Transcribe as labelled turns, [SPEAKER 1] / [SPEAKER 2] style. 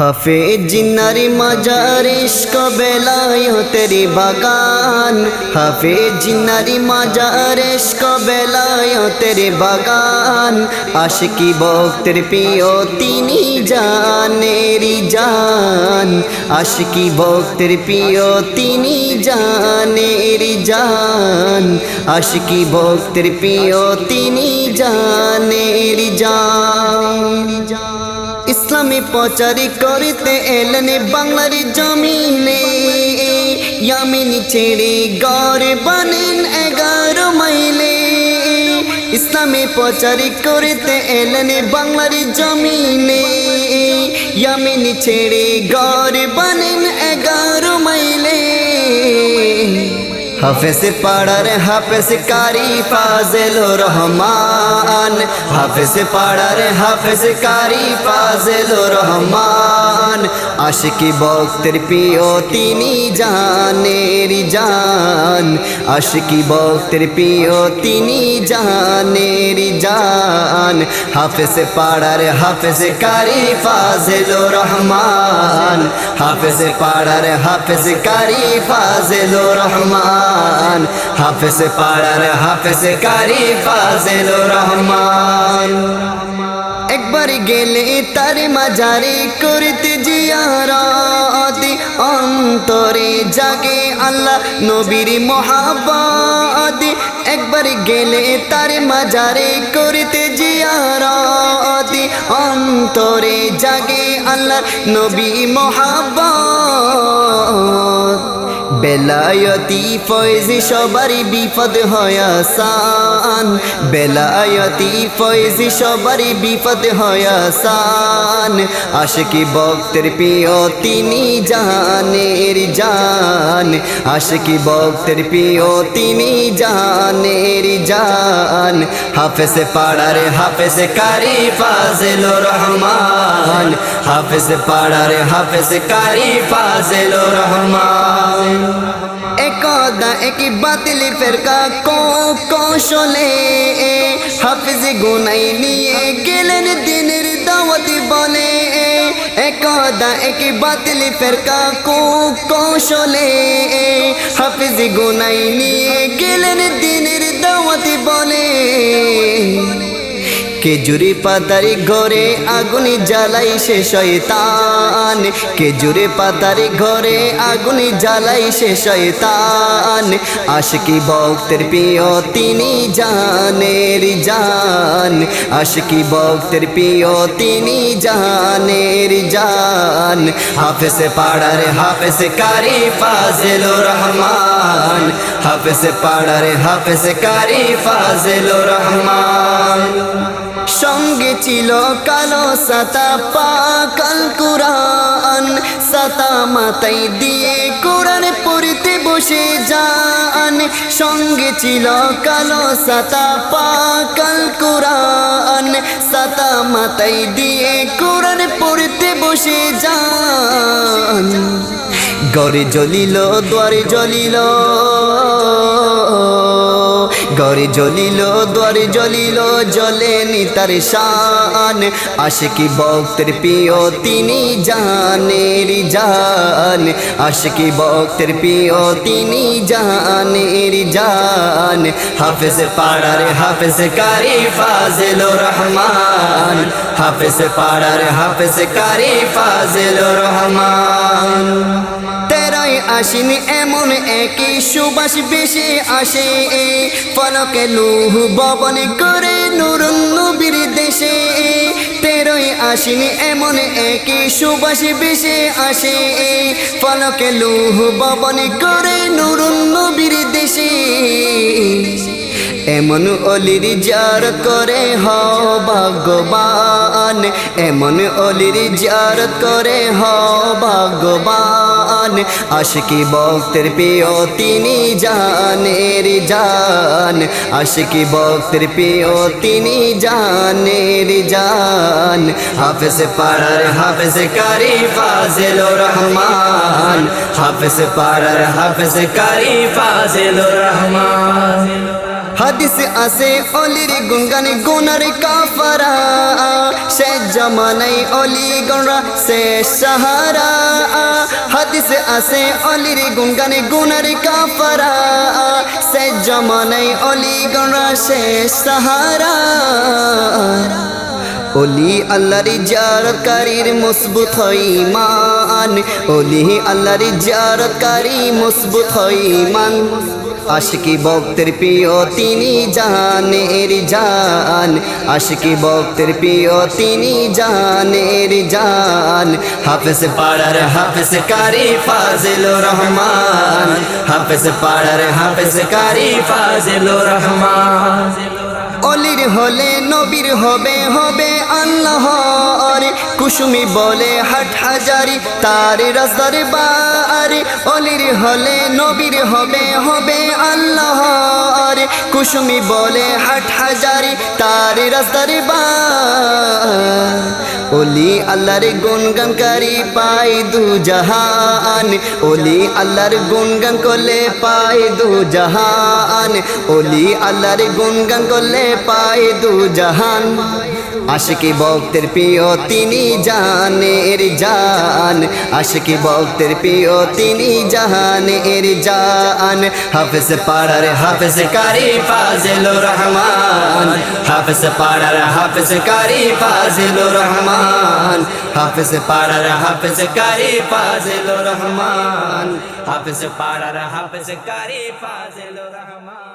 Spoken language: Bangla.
[SPEAKER 1] হাফেজ জিন্নারি মাজার ইশক বেলায় তেরি বাগান। হাফেজ জিন্নারি মাজার ইশক বেলায় তেরি বাগান। আশিকি ভক্তের প্রিয় তিনি জানেরি জান। আশিকি ভক্তের প্রিয় তিনি জানেরি জান। আশিকি ভক্তের প্রিয় তিনি জানেরি জান। ইসলামী প্রচারি করিতে এলেন বাংলার জমিনে। ইয়ামিন ছেড়ে গড়ে বানেন এগারো মাইলে। ইসলামী প্রচারি করিতে এলেন বাংলার জমিনে। ইয়ামিন ছেড়ে গড়ে বানেন এগারো মাইলে। হাফেজ পাড়ার হাফেজ কারি ফাজেল রহমান। হাফেজ পাড়ার হাফেজ কারি ফাজেল রহমান। আশিকি ভক্তের প্রিয় তিনি জানের জান। আশিকি ভক্তের প্রিয় তিনি জানের জান। হাফেজ পাড়ার হাফেজ কারি ফাজেল রহমান। হাফেজ পাড়ার হাফেজ কারি ফাজেল রহমান। হাফেজ পাড়ার হাফেজ কারি ফাজেল রহমান। একবার গেলে তার মাজারে করতে জিয়ারত, অন্তরে জাগে আল্লাহ নবীর মহাব্বত। একবার গেলে তার মাজারে করতে জিয়ারত, অন্তরে জাগে আল্লাহ নবী মহাব্বত। বেলায়তি ফয়জি সবারই বিপদ হয় আসান। বেলায়তি ফয়জি সবারই বিপদ হয় আসান। আশিকি ভক্তের প্রিয় তিনি জানের জান। আশিকি ভক্তের প্রিয় তিনি জানের জান। হাফেজ পাড়ার হাফেজ কারি ফাজেল রহমান। হাফেজ পাড়ার হাফেজ কারি ফাজেল রহমান। একদা, একই বাতিল ফেরকা কৌশলে। হাফিজ গুনাই নিয়ে গেলেন দিনের দাওয়াতি বলে। একদা, একই বাতিল ফেরকা কৌশলে। হাফিজ গুনাই নিয়ে গেলেন দিনের দাওয়াতি বলে। কেজুরি পাতারি ঘরে আগুনি জ্বালাই সে শয়তান? কেজুরি পাতারি ঘরে আগুনি জ্বালাই সে শয়তান? আশকি ভক্তের প্রিয় তিনি জানের জান। আশকি ভক্তের প্রিয় তিনি জানের জান। হাফেজ পাড়ার হাফেজ কারি ফাজেল রহমান। হাফেজ পাড়ার হাফেজ কারি ফাজেল রহমান। সঙ্গে ছিল কালো সাতা পাকাল কুরআন। সাতা মাথায় দিয়ে কোরআন পড়তে বসে যান। সঙ্গে ছিল কালো সাতা পাকাল কুরআন। সাতা মাথায় দিয়ে কোরআন পড়তে বসে যান। গড়ে জ্বলিল দ্বারে জ্বলিল। গড়ে জ্বলিল দ্বারে জ্বলিল জলে তার শান। আশিকি ভক্তের প্রিয় তিনি জানের জান। আশিকি ভক্তের প্রিয় তিনি জানের জান। হাফেজ পাড়ারে হাফেজ কারি ফাজেল রহমান। হাফেজ পাড়ার হাফেজ কারি ফাজেল রহমান। তেরাই আসিনি এমন একই সুবাস বেশি আসে। ফলকে লুহু ববন করে নুরুন নবীর দেশে। তেরোই আসিনি এমন একই সুবাস বেশি আসে। ফলকে লুহু ববন করে নুরুন নবীর দেশে। এমন অলির জার করে হ ভগবান। এমন অলির জার করে হ ভগবান। আশিকি ভক্তের প্রিয় তিনি জানের জান। আশিকি ভক্তের প্রিয় তিনি জানের জান। হাফেজ পাড়ার হাফেজ কারি ফাজেল রহমান। হাফেজ পাড়ার হাফেজ কারি ফাজেল রহমান। হাদিস আছে, অলির গুনগান গুনার কাফারা। সে জমানাই অলি গণরা, সে সাহারা। হাদিস আছে, অলির গুনগান গুনার কাফারা। সে জমানাই অলি গণরা, সে সাহারা। ওলি আল্লাহর জারকারীর মজবুত হয় মান ওলি আল্লাহর জারকারী মজবুত হয় মান আশিকি ভক্তের প্রিয়, তিনি জানের জান। আশিকি ভক্তের প্রিয়, তিনি জানের জান। হাফেজ পাড়ার হাফেজ কারি ফাজিল রহমান। হাফেজ পাড়ার হাফেজ কারি ফাজিল রহমান। অলির হলে নবীর হবে হবে আল্লাহর। কুসুমি বলে হাট হাজারি, তার রাস্তার বার অলির হলে নবীর হবে হবে আল্লাহর। কুসুমি বলে হাট হাজারি তার রাস্তার বার ওলি আল্লাহর গুনগানকারী পাই দু জাহান। ওলি আল্লাহর গুনগান করলে পাই দু জাহান। ওলি আল্লাহর গুনগান করলে পাই দু জাহান। আশিকি ভক্তের প্রিয় তিনি জানের জান। আশিকি ভক্তের প্রিয় তিনি জাহানের জান। হাফেজ পাড়ার হাফেজ কারি ফাজিল রহমান। হাফেজ পাড়ার হাফেজ কারি ফাজিল রহমান। হাফেজ পাড়ার হাফেজ কারি ফাজিল রহমান। হাফেজ পাড়ার হাফেজ কারি ফাজিল রহমান।